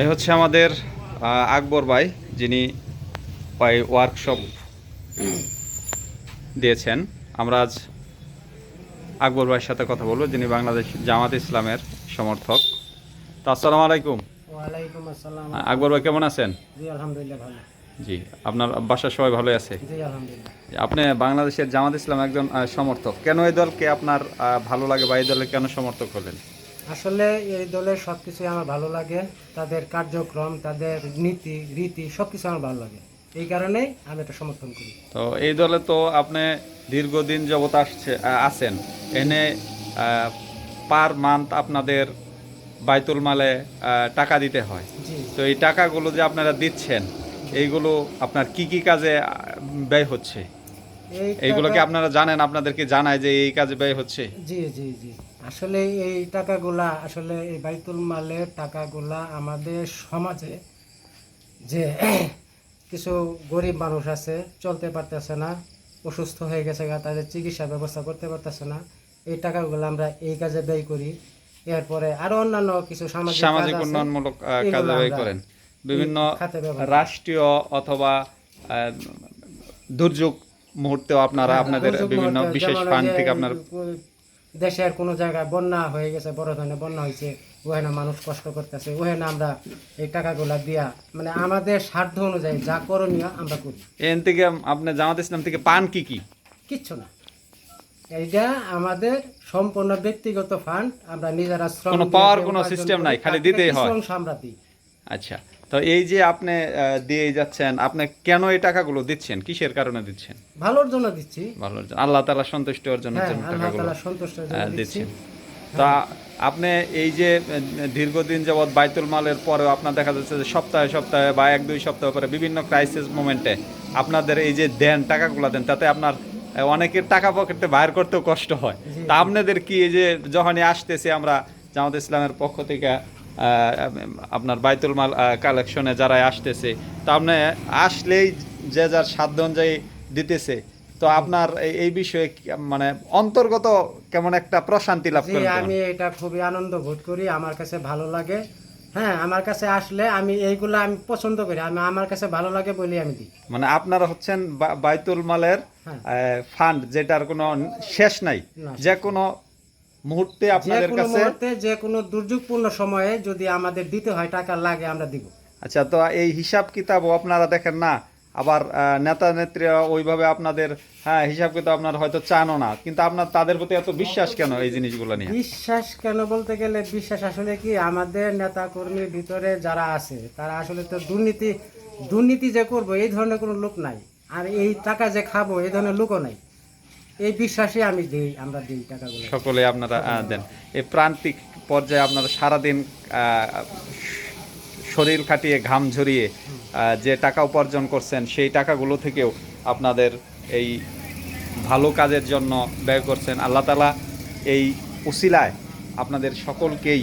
এই হচ্ছে আমাদের আকবর ভাই যিনি ওয়ার্কশপ দিয়েছেন। আমরা আজ আকবর ভাইয়ের সাথে কথা বলব যিনি বাংলাদেশ জামাত ইসলামের সমর্থক। তো আসসালামু আলাইকুম। আকবর ভাই কেমন আছেন? জি আপনার বাসার সবাই ভালো আছে? আপনি বাংলাদেশের জামাত ইসলাম একজন সমর্থক। কেন এই দলকে আপনার ভালো লাগে বা এই দলে কেন সমর্থক হলেন? আসলে এই দলের সব কিছুই আমার ভালো লাগে। তাদের কার্যক্রম তাদের নীতি রীতি সব কিছু আমার ভালো লাগে। এই কারণেই আমি এটা সমর্থন করি। তো এই দলে তো আপনি দীর্ঘদিন যাবত আসছে আছেন। এনে পার মান্থ আপনাদের বাইতুল মালে টাকা দিতে হয়। তো এই টাকাগুলো যে আপনারা দিচ্ছেন এইগুলো আপনার কি কি কাজে ব্যয় হচ্ছে? এই এইগুলো কি টাকা- আপনারা জানেন? আপনাদেরকে জানায় যে এই কাজে ব্যয় হচ্ছে? জি জি জি। আসলে এই টাকাগুলা আসলে এই বাইতুল মালের টাকাগুলা আমাদের সমাজে যে কিছু গরিব মানুষ আছে চলতে পারতেছে না অসুস্থ হয়ে গেছে তাদের চিকিৎসা ব্যবস্থা করতে পারতেছে না এই টাকাগুলো আমরা এই কাজে ব্যয় করি এরপরে আরও অন্যান্য কিছু সামাজিক উন্নয়নমূলক কাজে ব্যয় করেন বিভিন্ন। রাষ্ট্রীয় অথবা দুর্যোগ মুহূর্তেও আপনারা আপনাদের হ্যাঁ, বিভিন্ন মুহূর্তে বিশেষ ফান্ড থেকে আপনার দেশের কোনো জায়গায় বন্যা হয়ে গেছে বড় ধরনের বন্যা হয়েছে ওখানে মানুষ কষ্ট করতেছে ওখানে আমরা এই টাকাগুলা দিয়া মানে আমাদের সাধ্য অনুযায়ী যা করণীয় আমরা করি। এন থেকে আপনি জামাত ইসলাম থেকে পান কি কি? কিচ্ছু না। এইটা আমাদের সম্পূর্ণ ব্যক্তিগত ফান্ড আমরা নিজেরা শ্রম কোনো পাওয়ার কোনো করি, নাই, খালি দিতেই হয়। আমরা দিই। আচ্ছা। তো এই যে আপনি দিয়ে যাচ্ছেন আপনি কেন এই টাকাগুলো দিচ্ছেন? কিসের কারণে দিচ্ছেন? ভালোর জন্য দিচ্ছি। ভালো আল্লাহ তালা সন্তুষ্ট অর্জনের হ্যাঁ জন্য আল্লাহ টাকাগুলো তালা সন্তুষ্টের আহ, জন্য দিচ্ছি। দিচ্ছেন। তা আপনি এই যে দীর্ঘদিন যাবৎ বাইতুল মালের পরেও আপনার দেখা যাচ্ছে যে সপ্তাহে সপ্তাহে বা এক দুই সপ্তাহ পরে বিভিন্ন ক্রাইসিস মোমেন্টে আপনাদের এই যে দেন টাকাগুলো দেন তাতে আপনার অনেকের টাকা পকেটে বাইর করতেও কষ্ট হয়। তা আপনাদের কি এই যে যখনই আসতেছে আমরা জামাত ইসলামের পক্ষ থেকে আপনার বাইতুল মাল কালেকশনে যারা আসতেছে তা আপনি আসলেই যে যার সাধ্য অনুযায়ী দিতেছে তো আপনার এই- বিষয়ে মানে অন্তর্গত কেমন একটা প্রশান্তি লাভ জি করেন আমি এটা খুবই আনন্দ বোধ করি আমার কাছে ভালো লাগে। হ্যাঁ আমার কাছে আসলে আমি এইগুলো আমি পছন্দ করি আমি আমার কাছে ভালো লাগে বলেই আমি দিই। মানে আপনারা হচ্ছেন বাইতুল মালের হ্যাঁ। ফান্ড যেটার কোনো শেষ নাই। যে কোনো মুহূর্তে আপনাদের কাছে যে কোনো দুর্যোগপূর্ণ সময়ে যদি আমাদের দিতে হয় টাকা লাগে আমরা দিব। আচ্ছা তো এই হিসাব কিতাবও আপনারা দেখেন না আবার নেতা নেত্রীরা ওইভাবে আপনাদের হ্যাঁ হিসাব কিতাব আপনার হয়তো চানও না কিন্তু আপনার তাদের প্রতি এত বিশ্বাস কেন এই জিনিসগুলো নিয়ে? বিশ্বাস কেন বলতে গেলে বিশ্বাস আসলে কি আমাদের নেতা কর্মীর ভিতরে যারা আছে তারা আসলে তো দুর্নীতি দুর্নীতি যে করব এই ধরনের কোনো লোক নাই। আর এই টাকা যে খাব এই ধরনের লোকও নাই। এই বিশ্বাসে আমি দিই, আমরা দিই টাকাগুলো। সকলে আপনারা দেন। এই প্রান্তিক পর্যায়ে আপনারা সারাদিন শরীর খাটিয়ে, ঘাম ঝরিয়ে যে টাকা উপার্জন করছেন, সেই টাকাগুলো থেকেও আপনাদের এই ভালো কাজের জন্য ব্যয় করছেন। আল্লাহ তালা এই উসিলায় আপনাদের সকলকেই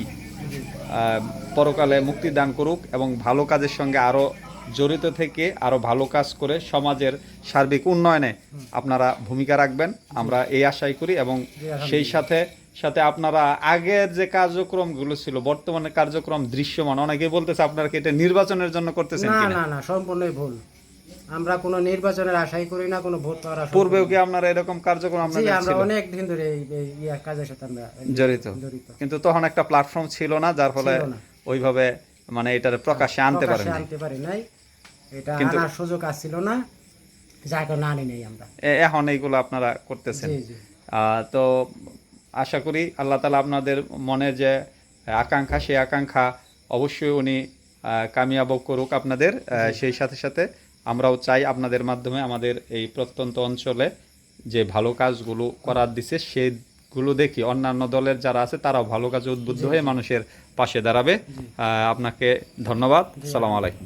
পরকালে মুক্তি দান করুক এবং ভালো কাজের সঙ্গে আরও জড়িত থেকে আরও ভালো কাজ করে সমাজের সার্বিক উন্নয়নে আপনারা ভূমিকা রাখবেন। আমরা এই আশাই করি এবং সেই সাথে সাথে আপনারা আগের যে কার্যক্রমগুলো ছিল বর্তমানে কার্যক্রম দৃশ্যমান অনেকে বলতেছে আপনারা কি এটা নির্বাচনের জন্য করতেছেন না না না সম্পূর্ণই ভুল। আমরা কোনো নির্বাচনের আশাই করি না কোনো ভোট পাওয়ার আশা পূর্বেও কি আপনারা এরকম কার্যক্রম আপনাদের আমরা অনেক দিন ধরে এই কাজের সাথে আমরা জড়িত। জড়িত। কিন্তু তখন একটা প্ল্যাটফর্ম ছিল না যার ফলে ওইভাবে মানে এটার প্রকাশ্যে আনতে পারেন আনতে পারি নাই। এটা আনার সুযোগ আসছিল না যার কারণে আনি নাই আমরা। এখন এইগুলো আপনারা করতেছেন। তো আশা করি আল্লাহ তালা আপনাদের মনে যে আকাঙ্ক্ষা সেই আকাঙ্ক্ষা অবশ্যই উনি কামিয়াব করুক আপনাদের। সেই সাথে সাথে আমরাও চাই আপনাদের মাধ্যমে আমাদের এই প্রত্যন্ত অঞ্চলে যে ভালো কাজগুলো করার দিছে সেগুলো দেখি। অন্যান্য দলের যারা আছে তারাও ভালো কাজে উদ্বুদ্ধ হয়ে মানুষের পাশে দাঁড়াবে। আহ, আপনাকে ধন্যবাদ। সালাম আলাইকুম।